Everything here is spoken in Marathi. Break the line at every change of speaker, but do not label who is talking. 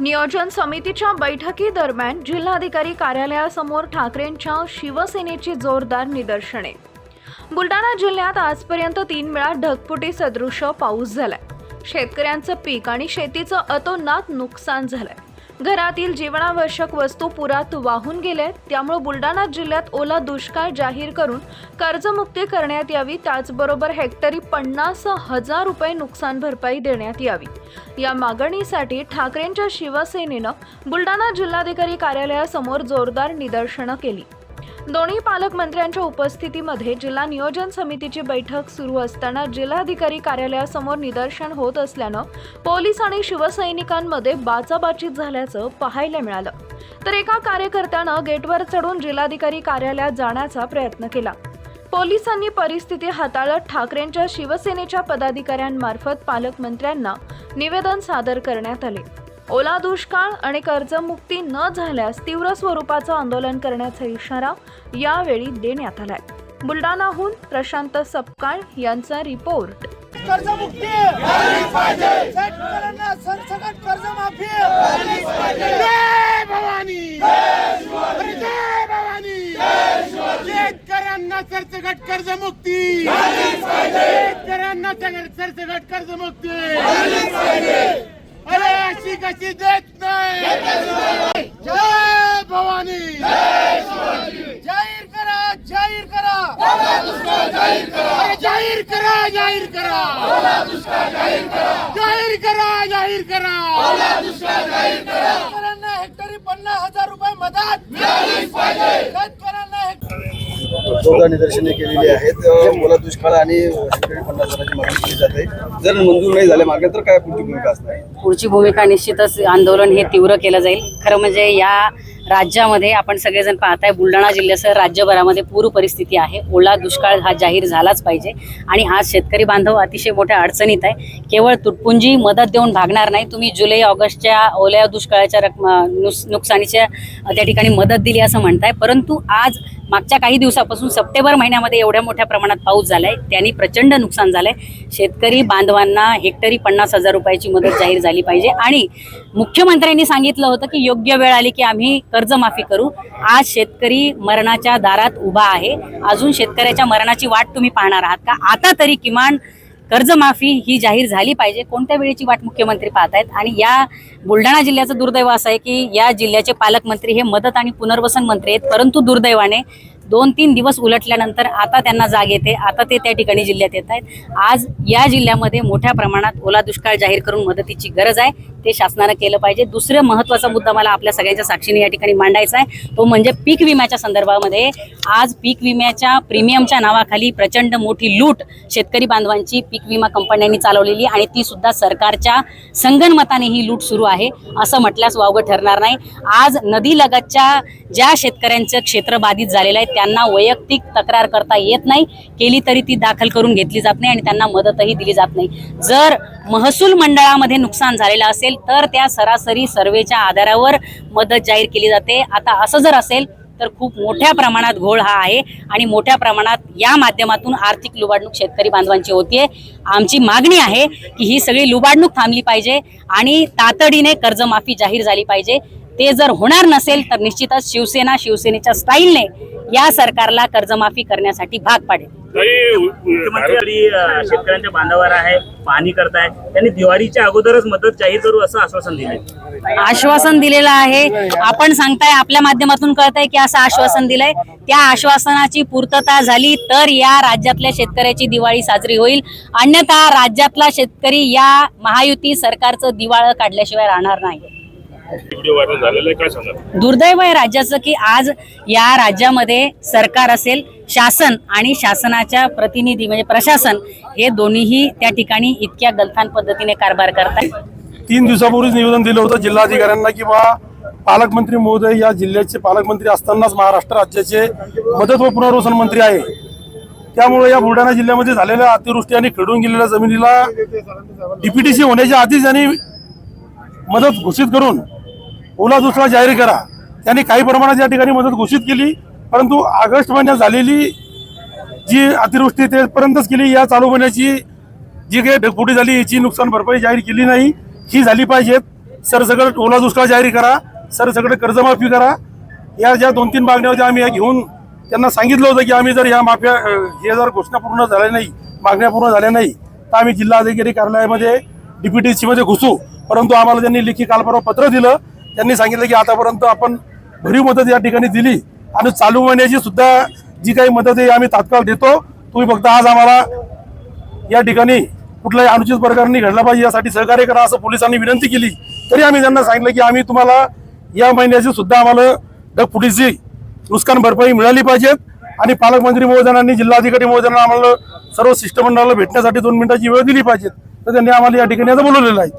नियोजन समितीच्या बैठकीदरम्यान जिल्हाधिकारी कार्यालयासमोर ठाकरेंच्या शिवसेनेची जोरदार निदर्शने. बुलढाणा जिल्ह्यात आजपर्यंत तीन वेळा ढगफुटी सदृश पाऊस झालाय. शेतकऱ्यांचं पीक आणि शेतीचं अतोनात नुकसान झालंय. घरातील जीवनावश्यक वस्तू पुरात वाहून गेल्या त्यामुळे बुलढाणा जिल्ह्यात ओला दुष्काळ जाहीर करून कर्जमुक्ती करण्यात यावी. त्याचबरोबर हेक्टरी पन्नास हजार रुपये नुकसान भरपाई देण्यात यावी. या मागणीसाठी ठाकरेंच्या शिवसेनेनं बुलढाणा जिल्हाधिकारी कार्यालयासमोर जोरदार निदर्शनं केली. दोन्ही पालकमंत्र्यांच्या उपस्थितीमध्ये जिल्हा नियोजन समितीची बैठक सुरू असताना जिल्हाधिकारी कार्यालयासमोर निदर्शन होत असल्यानं पोलीस आणि शिवसैनिकांमध्ये बाचाबाची झाल्याचं पाहायला मिळालं. तर एका कार्यकर्त्यानं गेटवर चढून जिल्हाधिकारी कार्यालयात जाण्याचा प्रयत्न केला. पोलिसांनी परिस्थिती हाताळत ठाकरेंच्या शिवसेनेच्या पदाधिकाऱ्यांमार्फत पालकमंत्र्यांना निवेदन सादर करण्यात आले. ओला दुष्काळ आणि कर्जमुक्ती न झाल्यास तीव्र स्वरूपाचं आंदोलन करण्याचा इशारा यावेळी देण्यात आलाय. बुलढाणाहून प्रशांत सपकाळ यांचा रिपोर्ट.
कर्जमुक्ती! शेतकऱ्यांना शेतकऱ्यांना कर्जमुक्ती! शेतकऱ्यांना सरसगट कर्जमुक्ती! अरे अशी कशी देत नाही? जय भवानी. जाहीर करा जाहीर करा. जाहीर करा. जाहीर करा जाहीर करा. जाहीर करा. शेतकऱ्यांना हेक्टरी पन्नास हजार रुपये मदत. शेतकऱ्यांना हेक्टरी
निदर्शने केलेली आहेत. मला दुष्काळ आणि जर मंजूर नाही झाले मागे तर काय पुढची भूमिका असणार?
पुढची भूमिका निश्चितच आंदोलन हे तीव्र केलं जाईल. खरं म्हणजे या राज्यामध्ये आपण सगळेजण पाहताय बुलढाणा जिल्ह्यासह राज्यभरामध्ये पूर परिस्थिती आहे. ओला दुष्काळ हा जाहीर झालाच पाहिजे. आणि आज शेतकरी बांधव अतिशय मोठ्या अडचणीत आहे. केवळ तुटपुंजी मदत देऊन भागणार नाही. तुम्ही जुलै ऑगस्टच्या ओल्या दुष्काळाच्या रकम नुस नुकसानीच्या त्या ठिकाणी मदत दिली असं म्हणताय. परंतु आज मागच्या काही दिवसापासून सप्टेंबर महिन्यामध्ये एवढ्या मोठ्या प्रमाणात पाऊस झालाय. त्यांनी प्रचंड नुकसान झालंय. शेतकरी बांधवांना हेक्टरी पन्नास हजार रुपयाची मदत जाहीर झाली पाहिजे. आणि मुख्यमंत्र्यांनी सांगितलं होतं की योग्य वेळ आली की आम्ही कर्जमाफी करू. आज शेतकरी मरणाच्या दारात उभा आहे. अजून शेतकऱ्याच्या मरणाची वाट तुम्ही पाहणार आहात का? आता तरी किमान कर्जमाफी ही जाहीर झाली पाहिजे. कोणत्या वेळेची वाट मुख्यमंत्री पाहतायत? आणि या बुलढाणा जिल्ह्याचं दुर्दैव असं आहे की या जिल्ह्याचे पालकमंत्री हे मदत आणि पुनर्वसन मंत्री आहेत परंतु दुर्दैवाने दोन तीन दिवस उलटल्यानंतर आता त्यांना जाग येते. आता ते त्या ठिकाणी जिल्ह्यात येत आहेत. आज या जिल्ह्यामध्ये मोठ्या प्रमाणात ओला दुष्काळ जाहीर करून मदतीची गरज आहे. ते शासनानं केलं पाहिजे. दुसरं महत्त्वाचा मुद्दा मला आपल्या सगळ्यांच्या साक्षीने या ठिकाणी मांडायचा आहे. तो म्हणजे पीक विम्याच्या संदर्भामध्ये आज पीक विम्याच्या प्रीमियमच्या नावाखाली प्रचंड मोठी लूट शेतकरी बांधवांची पीक विमा कंपन्यांनी चालवलेली आणि ती सुद्धा सरकारच्या संगणमताने ही लूट सुरू आहे असं म्हटल्यास वावगं ठरणार नाही. आज नदीलगतच्या ज्या शेतकऱ्यांचं क्षेत्र बाधित झालेलं आहे त्यांना वैयक्तिक तक्रार करता येत नाही. केली तरी ती दाखल करून घेतली जात नाही आणि त्यांना मदतही दिली जात नाही. जर महसूल मंडळामध्ये नुकसान झालेलं असेल तर त्या सरासरी सर्वेच्या आधारावर मदत जाहीर केली जाते. आता असं जर असेल तर खूप मोठ्या प्रमाणात घोळ हा आहे आणि मोठ्या प्रमाणात या माध्यमातून आर्थिक लुबाडणूक शेतकरी बांधवांची होतीये. आमची मागणी आहे की ही सगळी लुबाडणूक थांबली पाहिजे आणि तातडीने कर्जमाफी जाहीर झाली पाहिजे. ते जर होणार नसेल तर निश्चितच शिवसेना शिवसेनेच्या स्टाईलने या सरकारला कर्जमाफी करण्यासाठी भाग पाडेल.
मुख्यमंत्री शेतकऱ्यांच्या बांधावर आहे पाहणी करताय त्यांनी दिवाळीच्या अगोदरच मदत जाहीर करू असं आश्वासन दिले
आश्वासन दिलेलं आहे. आपण सांगताय आपल्या माध्यमातून कळतंय की असं आश्वासन दिलंय. त्या आश्वासनाची पूर्तता झाली तर या राज्यातल्या शेतकऱ्याची दिवाळी साजरी होईल. अन्यथा राज्यातला शेतकरी या महायुती सरकारचं दिवाळं काढल्याशिवाय राहणार नाही.
व्हिडिओ व्हायरल झालेला आहे काय सांगा
दुर्दैव आहे राज्याचं की आज या राज्यामध्ये सरकार असेल शासन आणि शासनाच्या प्रतिनिधी म्हणजे प्रशासन हे दोन्हीही त्या ठिकाणी इतक्या गलथान पद्धतीने कारभार करतात
तीन दिवसापूर्वीच निवेदन दिलं होतं जिल्हाधिकाऱ्यांना की बा पालकमंत्री महोदय या जिल्ह्याचे पालकमंत्री असतानाच महाराष्ट्र राज्याचे मदत व पुनर्वसन मंत्री आहे. त्यामुळे या बुलढाणा जिल्ह्यामध्ये झालेल्या अतिवृष्टी आणि खडून गेलेल्या जमिनीला डीपीटीसी होण्याच्या आधीच त्यांनी मदत घोषित करून ओला दुष्काळ जाहीर करा. त्यांनी काही प्रमाणात या ठिकाणी मदत घोषित केली परंतु ऑगस्ट महिन्यात झालेली जी अतिवृष्टी तेपर्यंतच केली या चालू महिन्याची जी काही ढगफुटी झाली याची नुकसान भरपाई जाहीर केली नाही. ही झाली पाहिजेत सरसकट ओला दुष्काळ जाहीर करा. सरसकट कर्जमाफी करा. या ज्या दोन तीन मागण्या होत्या आम्ही या घेऊन त्यांना सांगितलं होतं की आम्ही जर या माफिया हे जर घोषणा पूर्ण झाल्या नाही मागण्या पूर्ण झाल्या नाही तर आम्ही जिल्हाधिकारी कार्यालयामध्ये डीपीटीसी सीमध्ये घुसू. परंतु आम्हाला त्यांनी लेखी काल पत्र दिलं त्यांनी सांगितलं की आतापर्यंत आपण भरीव मदत या ठिकाणी दिली. आणि चालू महिन्याची सुद्धा जी काही मदत आहे आम्ही तात्काळ देतो. तुम्ही फक्त आज आम्हाला या ठिकाणी कुठल्याही अनुचित प्रकारांनी घडला पाहिजे यासाठी सहकार्य करा असं पोलिसांनी विनंती केली. तरी आम्ही त्यांना सांगितलं की आम्ही तुम्हाला या महिन्याची सुद्धा आम्हाला डगफुटीची नुकसान भरपाई मिळाली पाहिजेत आणि पालकमंत्री महोदयांनी जिल्हाधिकारी महोदयांना आम्हाला सर्व शिष्टमंडळाला भेटण्यासाठी दोन मिनिटाची वेळ दिली पाहिजे. तर त्यांनी आम्हाला या ठिकाणी आता बोलवलेलं आहे.